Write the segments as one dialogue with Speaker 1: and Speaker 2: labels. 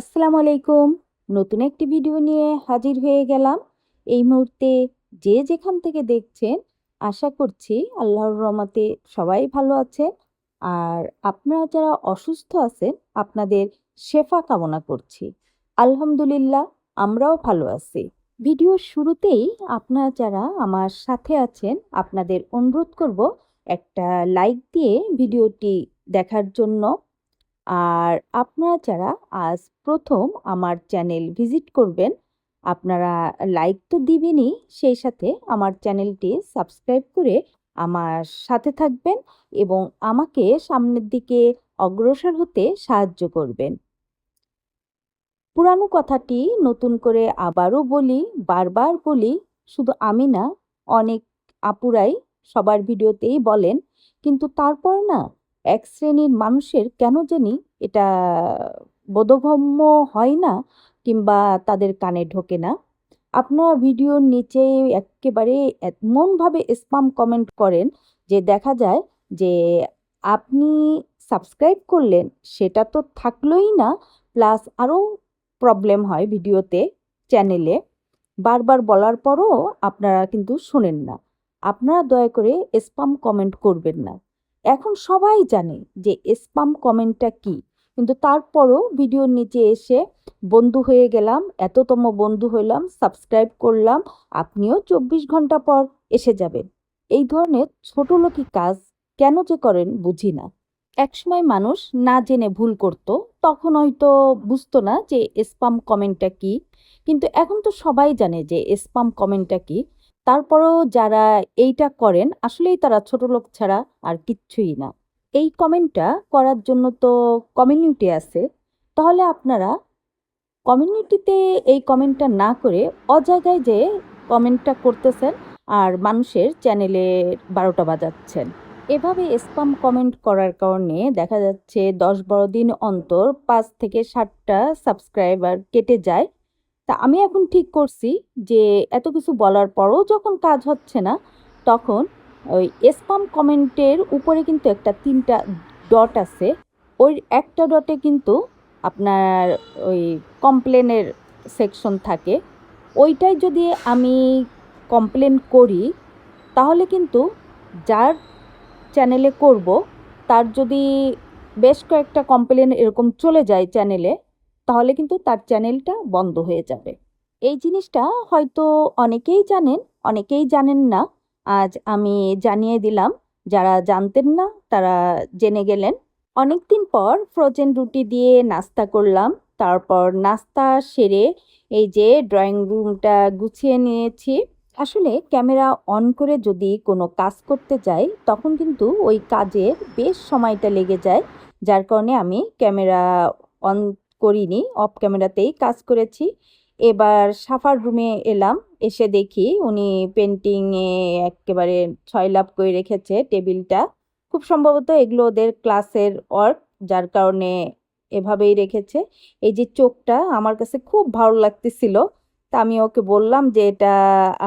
Speaker 1: আসসালামু আলাইকুম। নতুন একটি ভিডিও নিয়ে হাজির হয়ে গেলাম। এই মুহূর্তে যে যেখান থেকে দেখছেন, আশা করছি আল্লাহর রহমতে সবাই ভালো আছেন। আর আপনারা যারা অসুস্থ আছেন, আপনাদের শেফা কামনা করছি। আলহামদুলিল্লাহ, আমরাও ভালো আছি। ভিডিওর শুরুতেই আপনারা যারা আমার সাথে আছেন, আপনাদের অনুরোধ করব একটা লাইক দিয়ে ভিডিওটি দেখার জন্য। আর আপনারা যারা আজ প্রথম আমার চ্যানেল ভিজিট করবেন, আপনারা লাইক তো দিবেনই, সেই সাথে আমার চ্যানেলটি সাবস্ক্রাইব করে আমার সাথে থাকবেন এবং আমাকে সামনের দিকে অগ্রসর হতে সাহায্য করবেন। পুরানো কথাটি নতুন করে আবারও বলি, বারবার বলি, শুধু আমি না, অনেক আপুরাই সবার ভিডিওতেই বলেন, কিন্তু তারপর না এক শ্রেণির মানুষের কেন জানি এটা বোধগম্য হয় না কিংবা তাদের কানে ঢোকে না। আপনারা ভিডিওর নিচে একেবারে এমনভাবে স্পাম কমেন্ট করেন যে দেখা যায় যে আপনি সাবস্ক্রাইব করলেন, সেটা তো থাকলোই না প্লাস আরও প্রবলেম হয় ভিডিওতে চ্যানেলে বারবার বলার পরও আপনারা কিন্তু শোনেন না। আপনারা দয়া করে স্পাম কমেন্ট করবেন না। এখন সবাই জানে যে স্পাম কমেন্টটা কি। কিন্তু তারপরও ভিডিওর নিচে এসে, বন্ধু হয়ে গেলাম, এততম বন্ধু হইলাম সাবস্ক্রাইব করলাম, আপনিও চব্বিশ ঘণ্টা পর এসে যাবেন। এই ধরনের ছোট লোকি কাজ কেন যে করেন বুঝি না। একসময় মানুষ না জেনে ভুল করত, তখন হয়তো বুঝতো না যে স্পাম কমেন্টটা কি। কিন্তু এখন তো সবাই জানে যে স্পাম কমেন্টটা কি। তারপরেও যারা এইটা করেন, আসলেই তারা ছোট লোক ছাড়া আর কিচ্ছুই না। এই কমেন্টটা করার জন্য তো কমিউনিটি আছে। তাহলে আপনারা কমিউনিটিতে এই কমেন্টটা না করে অজায়গায় যে কমেন্টটা করতেছেন আর মানুষের চ্যানেলে বারোটা বাজাচ্ছেন। এভাবে স্পাম কমেন্ট করার কারণে দেখা যাচ্ছে দশ বারো দিন অন্তর পাঁচ থেকে ষাটটা সাবস্ক্রাইবার কেটে যায়। তা আমি এখন ঠিক করছি যে এত কিছু বলার পরও যখন কাজ হচ্ছে না, তখন ওই স্পাম কমেন্টের উপরে কিন্তু একটা তিনটা ডট আছে। ওই একটা ডটে কিন্তু আপনার ওই কমপ্লেনের সেকশন থাকে। ওইটাই যদি আমি কমপ্লেন করি, তাহলে কিন্তু যার চ্যানেলে করব, তার যদি বেশ কয়েকটা কমপ্লেন এরকম চলে যায় চ্যানেলে তাহলে কিন্তু তার চ্যানেলটা বন্ধ হয়ে যাবে। এই জিনিসটা হয়তো অনেকেই জানেন অনেকেই জানেন না। আজ আমি জানিয়ে দিলাম, যারা জানতেন না তারা জেনে গেলেন। অনেক দিন পর ফ্রোজেন রুটি দিয়ে নাস্তা করলাম, তারপর নাস্তা সেরে এই যে ড্রয়িং রুমটা গুছিয়ে নিয়েছি। আসলে ক্যামেরা অন করে যদি কোনো কাজ করতে যাই, তখন কিন্তু ওই কাজের বেশ সময়টা লেগে যায়। যার কারণে আমি ক্যামেরা অন করিনি অফ ক্যামেরাতেই কাজ করেছি। এবার সাফার রুমে এলাম, এসে দেখি উনি পেন্টিংয়ে একেবারে ছয় লাভ করে রেখেছে টেবিলটা খুব সম্ভবত এগুলো ওদের ক্লাসের ওয়ার্ক যার কারণে এভাবেই রেখেছে। এই যে চোখটা আমার কাছে খুব ভালো লাগতেছিল, তা আমি ওকে বললাম যে এটা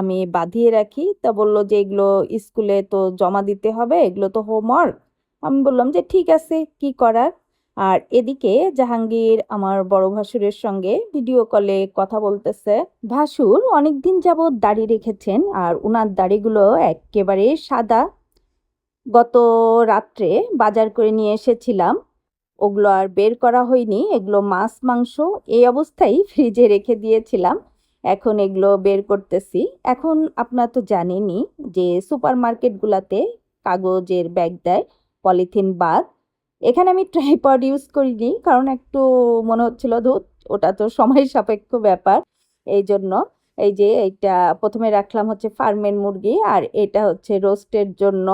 Speaker 1: আমি বাঁধিয়ে রাখি। তা বলল যে এগুলো স্কুলে তো জমা দিতে হবে, এগুলো তো হোমওয়ার্ক আমি বললাম যে ঠিক আছে, কি করার? আর এদিকে জাহাঙ্গীর আমার বড় ভাসুরের সঙ্গে ভিডিও কলে কথা বলতেছে। ভাসুর অনেকদিন যাবৎ দাড়ি রেখেছেন আর ওনার দাড়িগুলো একেবারে সাদা। গত রাত্রে বাজার করে নিয়ে এসেছিলাম। ওগুলো আর বের করা হয়নি, এগুলো মাছ, মাংস এই অবস্থায় ফ্রিজে রেখে দিয়েছিলাম। এখন এগুলো বের করতেছি। এখন আপনারা তো জানেনই যে সুপার মার্কেটগুলোতে কাগজের ব্যাগ দেয়, পলিথিন বাদ। এখানে আমি ট্রাইপড ইউজ করিনি, কারণ একটু মনে হচ্ছিল ধুত ওটা তো সময় সাপেক্ষ ব্যাপার। এই জন্য এই যে এইটা প্রথমে রাখলাম হচ্ছে ফার্মের মুরগি, আর এটা হচ্ছে রোস্টের জন্য।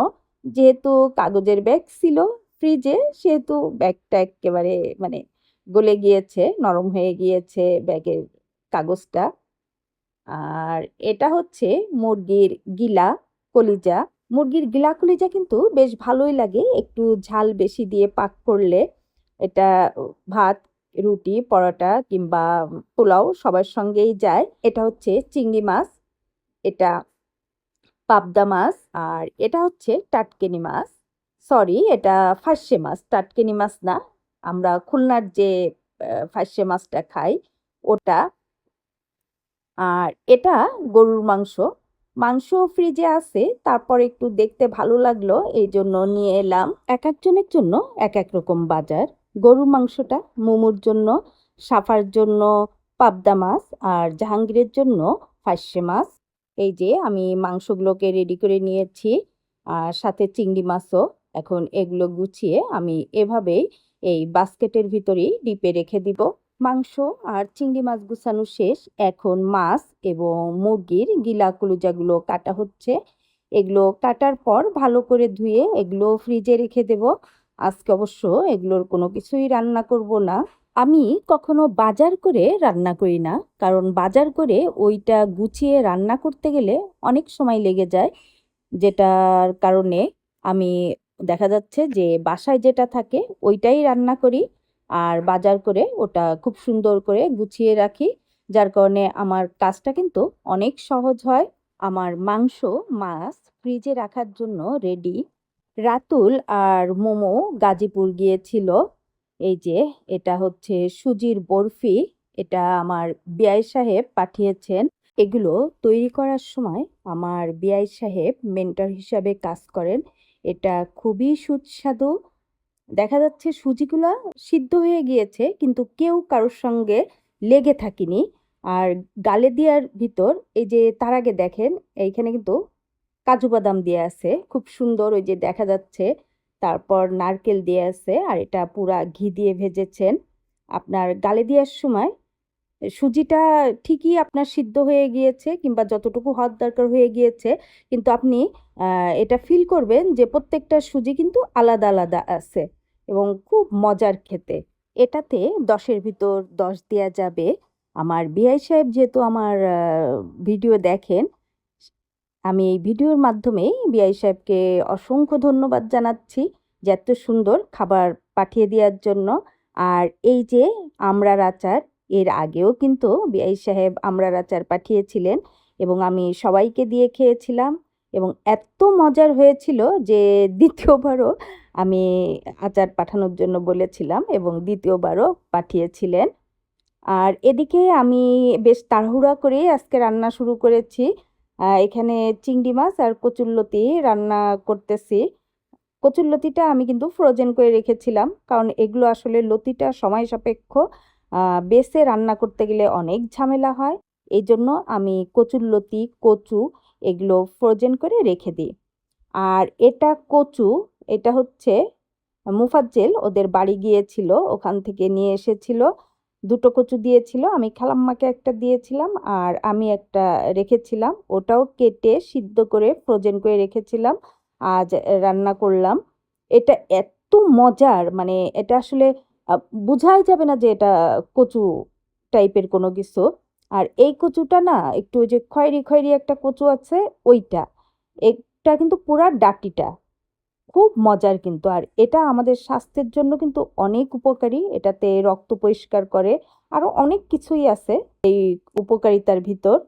Speaker 1: যেহেতু কাগজের ব্যাগ ছিল ফ্রিজে সেহেতু ব্যাগটা একেবারে মানে গলে গিয়েছে, নরম হয়ে গিয়েছে ব্যাগের কাগজটা। আর এটা হচ্ছে মুরগির গিলা, কলিজা। মুরগির গিলা কলিজা কিন্তু বেশ ভালোই লাগে। একটু ঝাল বেশি দিয়ে পাক করলে এটা ভাত, রুটি, পরোটা কিংবা পোলাও সবার সঙ্গেই যায়। এটা হচ্ছে চিংড়ি মাছ, এটা পাবদা মাছ আর এটা হচ্ছে টাটকেনি মাছ। সরি, এটা ফার্সে মাছ, টাটকেনি মাছ না। আমরা খুলনার যে ফার্সে মাছটা খাই, ওটা। আর এটা গরুর মাংস। মাংস ফ্রিজে আছে, তারপর একটু দেখতে ভালো লাগল, এই জন্য নিয়ে এলাম। এক একজনের জন্য এক এক রকম বাজার। গরুর মাংসটা মোমোর জন্য, সাফার জন্য পাবদা মাছ, আর জাহাঙ্গীরের জন্য ফার্সে মাছ। এই যে আমি মাংসগুলোকে রেডি করে নিয়েছি, আর সাথে চিংড়ি মাছও। এখন এগুলো গুছিয়ে আমি এভাবেই এই বাস্কেটের ভিতরেই ডিপে রেখে দিব। মাংস আর চিংড়ি মাছ গুছানো শেষ। এখন মাছ এবং মুরগির গিলা কলিজাগুলো কাটা হচ্ছে। এগুলো কাটার পর ভালো করে ধুয়ে এগুলো ফ্রিজে রেখে দেব। আজকে অবশ্য এগুলোর কোনো কিছুই রান্না করব না। আমি কখনো বাজার করে রান্না করি না, কারণ বাজার করে ওইটা গুছিয়ে রান্না করতে গেলে অনেক সময় লেগে যায়। যেটার কারণে আমি দেখা যাচ্ছে যে বাসায় যেটা থাকে ওইটাই রান্না করি। আর বাজার করে ওটা খুব সুন্দর করে গুছিয়ে রাখি। যার কারণে আমার কাজটা কিন্তু অনেক সহজ হয়। আমার মাংস, মাছ ফ্রিজে রাখার জন্য রেডি রাতুল আর মোমো গাজীপুর গিয়েছিল। এই যে এটা হচ্ছে সুজির বরফি। এটা আমার বিআই সাহেব পাঠিয়েছেন। এগুলো তৈরি করার সময় আমার বিআই সাহেব মেন্টর হিসাবে কাজ করেন। এটা খুবই সুস্বাদু। দেখা যাচ্ছে সুজিগুলা সিদ্ধ হয়ে গিয়েছে, কিন্তু কেউ কারোর সঙ্গে লেগে থাকিনি। আর গালে দেওয়ার ভিতর এই যে তার আগে দেখেন, এইখানে কিন্তু কাজু বাদাম দিয়ে আছে, খুব সুন্দর ওই যে দেখা যাচ্ছে। তারপর নারকেল দিয়ে আছে, আর এটা পুরা ঘি দিয়ে ভেজেছেন। আপনার গালে দেওয়ার সময় সুজিটা ঠিকই আপনার সিদ্ধ হয়ে গিয়েছে, কিংবা যতটুকু হওয়ার দরকার হয়ে গিয়েছে, কিন্তু আপনি এটা ফিল করবেন যে প্রত্যেকটা সুজি কিন্তু আলাদা আলাদা আছে। এবং খুব মজার খেতে। এটাতে দশের ভিতর দশ দেওয়া যাবে। আমার বিআই সাহেব যেহেতু আমার ভিডিও দেখেন, আমি এই ভিডিওর মাধ্যমেই বিআই সাহেবকে অসংখ্য ধন্যবাদ জানাচ্ছি যে এত সুন্দর খাবার পাঠিয়ে দেওয়ার জন্য। আর এই যে আমড়ার আচার, এর আগেও কিন্তু বিআই সাহেব আমড়ার আচার পাঠিয়েছিলেন এবং আমি সবাইকে দিয়ে খেয়েছিলাম এবং এত মজার হয়েছিল যে দ্বিতীয়বারও আমি আচার পাঠানোর জন্য বলেছিলাম এবং দ্বিতীয়বারও পাঠিয়েছিলেন। আর এদিকে আমি বেশ তাড়াহুড়া করেই আজকে রান্না শুরু করেছি। এখানে চিংড়ি মাছ আর কচুরলতি রান্না করতেছি। কচুরলতিটা আমি কিন্তু ফ্রোজেন করে রেখেছিলাম, কারণ এগুলো আসলে লতিটা সময় সাপেক্ষ। বেছে রান্না করতে গেলে অনেক ঝামেলা হয়। এই জন্য আমি কচুরলতি, কচু এগুলো ফ্রোজেন করে রেখে দিই। আর এটা কচু এটা হচ্ছে মুফাজ্জেল, ওদের বাড়ি গিয়েছিল, ওখান থেকে নিয়ে এসেছিল, দুটো কচু দিয়েছিল, আমি খালাম্মাকে একটা দিয়েছিলাম আর আমি একটা রেখেছিলাম, ওটাও কেটে সিদ্ধ করে ফ্রোজেন করে রেখেছিলাম, আজ রান্না করলাম। এটা এত মজার মানে এটা আসলে বোঝাই যাবে না যে এটা কচু টাইপের কোনো কিছু। আর এই কচুটা না, একটু ওই যে খয়েরি খয়েরি একটা কচু আছে, ওইটা। এটা কিন্তু পুরা ডাটিটা। খুব মজার কিন্তু। আর এটা আমাদের স্বাস্থ্যের জন্য কিন্তু অনেক উপকারী। এটাতে রক্ত পরিষ্কার করে আরও অনেক কিছুই আছে এই উপকারিতার ভিতর।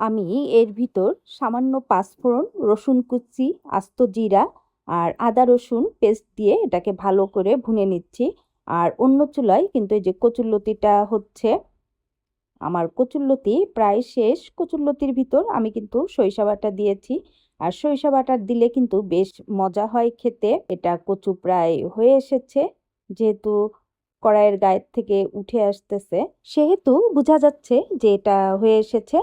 Speaker 1: আমি এর ভিতর সামান্য পাঁচফোড়ন, রসুন কুচি, আস্ত জিরা আর আদা রসুন পেস্ট দিয়ে এটাকে ভালো করে ভুনে নিচ্ছি। আর অন্য চুলায় কিন্তু এই যে কচুরলতিটা হচ্ছে, আমার কচুরলতি প্রায় শেষ। কচুরলতির ভিতর আমি কিন্তু সরিষা বাটা দিয়েছি। আর সরিষা বাটা দিলে কিন্তু বেশ মজা হয় খেতে। এটা কচু প্রায় হয়ে এসেছে, যেহেতু কড়াইয়ের গায়ের থেকে উঠে আসতেছে। সেহেতু বোঝা যাচ্ছে যে এটা হয়ে এসেছে।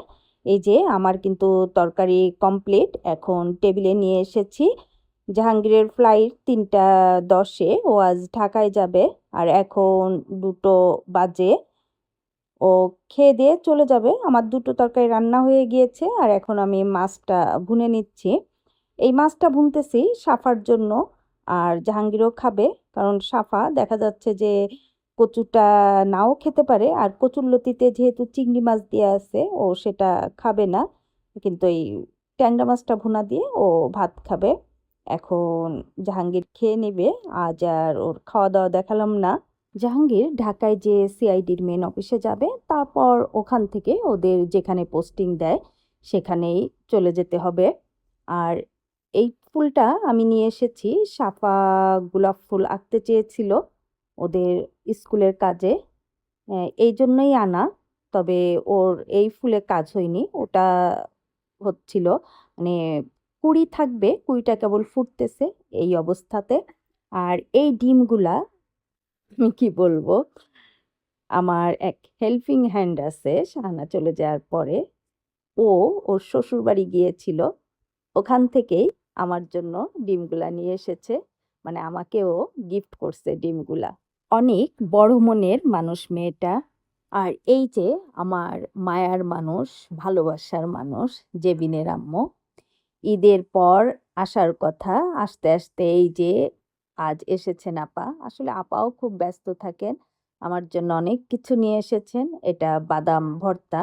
Speaker 1: এই যে আমার কিন্তু তরকারি কমপ্লিট এখন টেবিলে নিয়ে এসেছি। জাহাঙ্গীরের ফ্লাইট তিনটা দশে, ও আজ ঢাকায় যাবে। আর এখন দুটো বাজে। ও খেয়ে দিয়ে চলে যাবে। আমার দুটো তরকারি রান্না হয়ে গিয়েছে আর এখন আমি মাছটা ভুনে নিচ্ছি। এই মাছটা ভুনতেছি সাফার জন্য আর জাহাঙ্গীরও খাবে কারণ সাফা দেখা যাচ্ছে যে কচুটা নাও খেতে পারে আর কচুরলতিতে যেহেতু চিংড়ি মাছ দেওয়া আছে ও সেটা খাবে না। কিন্তু এই ট্যাংরা মাছটা ভুনা দিয়ে ও ভাত খাবে। এখন জাহাঙ্গীর খেয়ে নেবে। আজ আর ওর খাওয়া দাওয়া দেখালাম না। জাহাঙ্গীর ঢাকায় যে সিআইডির মেন অফিসে যাবে, তারপর ওখান থেকে ওদের যেখানে পোস্টিং দেয়, সেখানেই চলে যেতে হবে। আর এই ফুলটা আমি নিয়ে এসেছি, সাফা গোলাপ ফুল আঁকতে চেয়েছিল ওদের স্কুলের কাজে। এই জন্যই আনা, তবে ওর এই ফুলে কাজ হয়নি, ওটা হচ্ছিল মানে কুড়ি থাকবে, কুড়িটা কেবল ফুটতেছে এই অবস্থাতে। আর এই ডিমগুলা কি বলব? আমার এক হেল্পিং হ্যান্ড আছে, শাহানা চলে যাওয়ার পরে। ও ওর শ্বশুর বাড়ি গিয়েছিল। ওখান থেকেই আমার জন্য ডিমগুলা নিয়ে এসেছে। মানে আমাকেও গিফট করছে ডিমগুলা। অনেক বড় মনের মানুষ মেয়েটা। আর এই যে আমার মায়ার মানুষ, ভালোবাসার মানুষ, জেবিনের আম্মু। ঈদের পর আসার কথা, আস্তে আস্তে এই যে আজ এসেছেন আপা। আসলে আপাও খুব ব্যস্ত থাকেন। আমার জন্য অনেক কিছু নিয়ে এসেছেন। এটা বাদাম ভর্তা।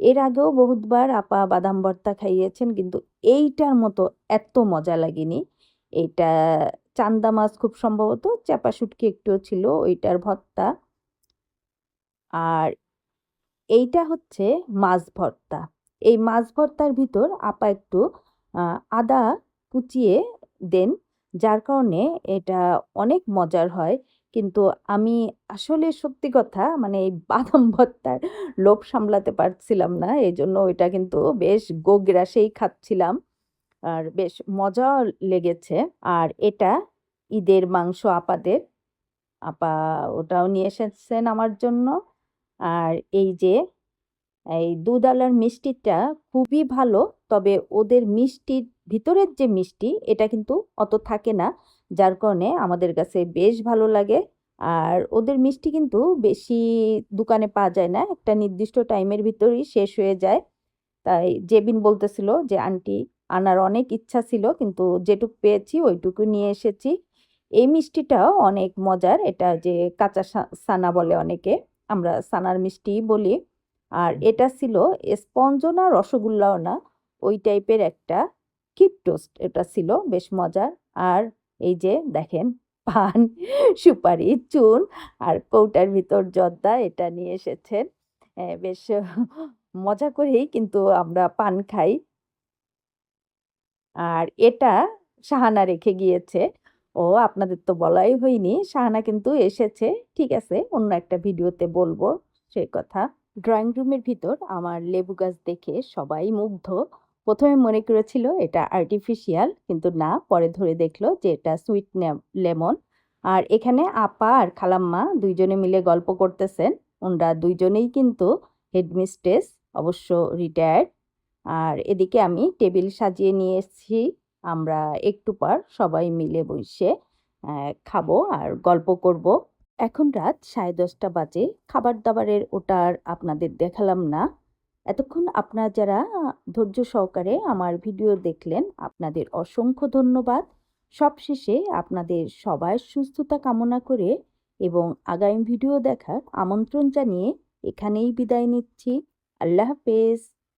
Speaker 1: এর আগেও বহুতবার আপা বাদাম ভর্তা খাইয়েছেন, কিন্তু এইটার মতো এত মজা লাগেনি। এটা চান্দা মাছ খুব সম্ভবত চাপা শুটকি একটুও ছিল ওইটার ভর্তা। আর এইটা হচ্ছে মাছ ভর্তা। এই মাছ ভর্তার ভিতর আপা একটু আদা কুচিয়ে দেন। যার কারণে এটা অনেক মজার হয়। কিন্তু আমি আসলে সত্যি কথা মানে এই বাদাম ভর্তার লোভ সামলাতে পারছিলাম না এই জন্য ওইটা কিন্তু বেশ গোগ্রাসেই খাচ্ছিলাম। আর বেশ মজাও লেগেছে। আর এটা ঈদের মাংস আপাদের। আপা ওটাও নিয়ে এসেছেন আমার জন্য। আর এই যে, এই দুধ আলার মিষ্টিটা খুবই ভালো। তবে ওদের মিষ্টির, ভিতরের যে মিষ্টি, এটা কিন্তু অত থাকে না। যার কারণে আমাদের কাছে বেশ ভালো লাগে। আর ওদের মিষ্টি কিন্তু বেশি দোকানে পাওয়া যায় না। একটা নির্দিষ্ট টাইমের ভিতরেই শেষ হয়ে যায়। তাই জেবিন বলতেছিল যে, আন্টি, আনার অনেক ইচ্ছা ছিল, কিন্তু যেটুক পেয়েছি ওইটুকু নিয়ে এসেছি। এই মিষ্টিটাও অনেক মজার। এটা যে কাঁচা সানা বলে অনেকে, আমরা সানার মিষ্টি বলি। আর এটা ছিল স্পঞ্জও না রসগোল্লাও না। ওই টাইপের একটা কিপ টোস্ট। এটা ছিল, বেশ মজার। আর এই যে দেখেন, পান, সুপারি, চুন আর কৌটার ভিতর জর্দা, এটা নিয়ে এসেছেন। বেশ মজা করেই কিন্তু আমরা পান খাই। আর এটা সাহানা রেখে গিয়েছে। ও, আপনাদের তো বলাই হয়নি, শাহানা কিন্তু এসেছে। ঠিক আছে, অন্য একটা ভিডিওতে বলব সে কথা। ড্রয়িং রুমের ভিতর আমার লেবু গাছ দেখে সবাই মুগ্ধ। প্রথমে মনে করেছিল এটা আর্টিফিশিয়াল কিন্তু না, পরে ধরে দেখল যে এটা সুইট লেমন আর এখানে আপা আর খালাম্মা দুইজনে মিলে গল্প করতেছেন। ওনারা দুইজনেই কিন্তু হেডমিস্ট্রেস অবশ্য রিটায়ার্ড আর এদিকে আমি টেবিল সাজিয়ে নিয়ে এসেছি আমরা একটু পর সবাই মিলে বসে খাব আর গল্প করব। এখন রাত সাড়ে দশটা বাজে। খাবার দাবারের ওটা আর আপনাদের দেখালাম না। এতক্ষণ আপনারা যারা ধৈর্য সহকারে আমার ভিডিও দেখলেন, আপনাদের অসংখ্য ধন্যবাদ। সবশেষে আপনাদের সবার সুস্থতা কামনা করে এবং আগামী ভিডিও দেখার আমন্ত্রণ জানিয়ে এখানেই বিদায় নিচ্ছি। আল্লাহ হাফেজ।